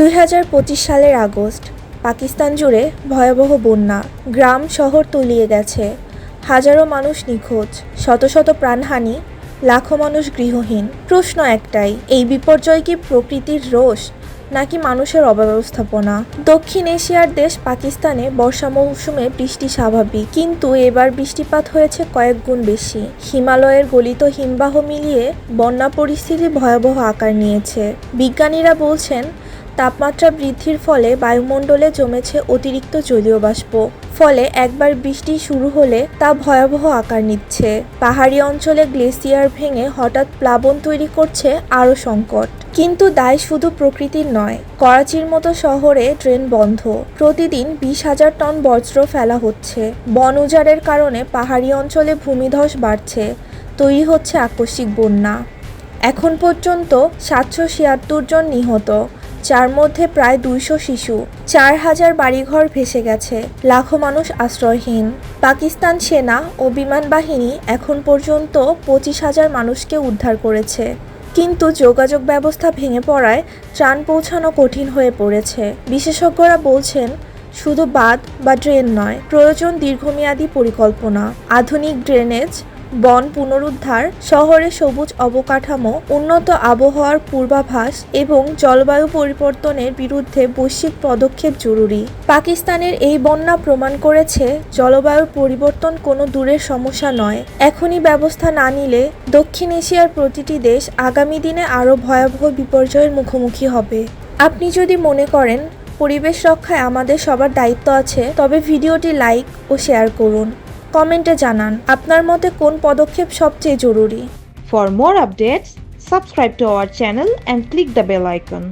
দুই হাজার পঁচিশ সালের আগস্ট, পাকিস্তান জুড়ে ভয়াবহ বন্যা, গ্রাম, শহর তলিয়ে গেছে। হাজারো মানুষ নিখোঁজ, শত শত প্রাণহানি, লাখো মানুষ গৃহহীন। প্রশ্ন একটাই, এই বিপর্যয় কি প্রকৃতির রোষ, নাকি মানুষের অব্যবস্থাপনা? দক্ষিণ এশিয়ার দেশ পাকিস্তানে বর্ষা মৌসুমে বৃষ্টি স্বাভাবিক, কিন্তু এবার বৃষ্টিপাত হয়েছে কয়েক গুণ বেশি। হিমালয়ের গলিত হিমবাহ মিলিয়ে বন্যা পরিস্থিতি ভয়াবহ আকার নিয়েছে। বিজ্ঞানীরা বলছেন তাপমাত্রা বৃদ্ধির ফলে বায়ুমণ্ডলে জমেছে অতিরিক্ত জলীয় বাষ্প। ফলে একবার বৃষ্টি শুরু হলে তা ভয়াবহ আকার নিচ্ছে। পাহাড়ি অঞ্চলে গ্লেসিয়ার ভেঙে হঠাৎ প্লাবন তৈরি করছে আরও সংকট। কিন্তু দায় শুধু প্রকৃতির নয়, করাচির মতো শহরে ট্রেন বন্ধ। প্রতিদিন বিশ হাজার টন বজ্র ফেলা হচ্ছে। বন উজাড়ের কারণে পাহাড়ি অঞ্চলে ভূমিধস বাড়ছে। তৈরি হচ্ছে আকস্মিক বন্যা। এখন পর্যন্ত সাতশো ছিয়াত্তর জন নিহত। যার মধ্যে প্রায় দুইশো শিশু, চার হাজার বাড়িঘর ভেসে গেছে, লাখো মানুষ আশ্রয়হীন। পাকিস্তান সেনা ও বিমান বাহিনী এখন পর্যন্ত পঁচিশ হাজার মানুষকে উদ্ধার করেছে। কিন্তু যোগাযোগ ব্যবস্থা ভেঙে পড়ায় ত্রাণ পৌঁছানো কঠিন হয়ে পড়েছে। বিশেষজ্ঞরা বলছেন, শুধু বাঁধ বা ড্রেন নয়, প্রয়োজন দীর্ঘমেয়াদী পরিকল্পনা। আধুনিক ড্রেনেজ বন পুনরুদ্ধার, শহরে সবুজ অবকাঠামো, উন্নত আবহাওয়ার পূর্বাভাস এবং জলবায়ু পরিবর্তনের বিরুদ্ধে বৈশ্বিক পদক্ষেপ জরুরি। পাকিস্তানের এই বন্যা প্রমাণ করেছে জলবায়ুর পরিবর্তন কোনো দূরের সমস্যা নয়। এখনই ব্যবস্থা না নিলে দক্ষিণ এশিয়ার প্রতিটি দেশ আগামী দিনে আরও ভয়াবহ বিপর্যয়ের মুখোমুখি হবে। আপনি যদি মনে করেন, পরিবেশ রক্ষায় আমাদের সবার দায়িত্ব আছে, তবে ভিডিওটি লাইক ও শেয়ার করুন। কমেন্টে জানান, আপনার মতে কোন পদক্ষেপ সবচেয়ে জরুরি? For more updates subscribe to our channel and click the bell icon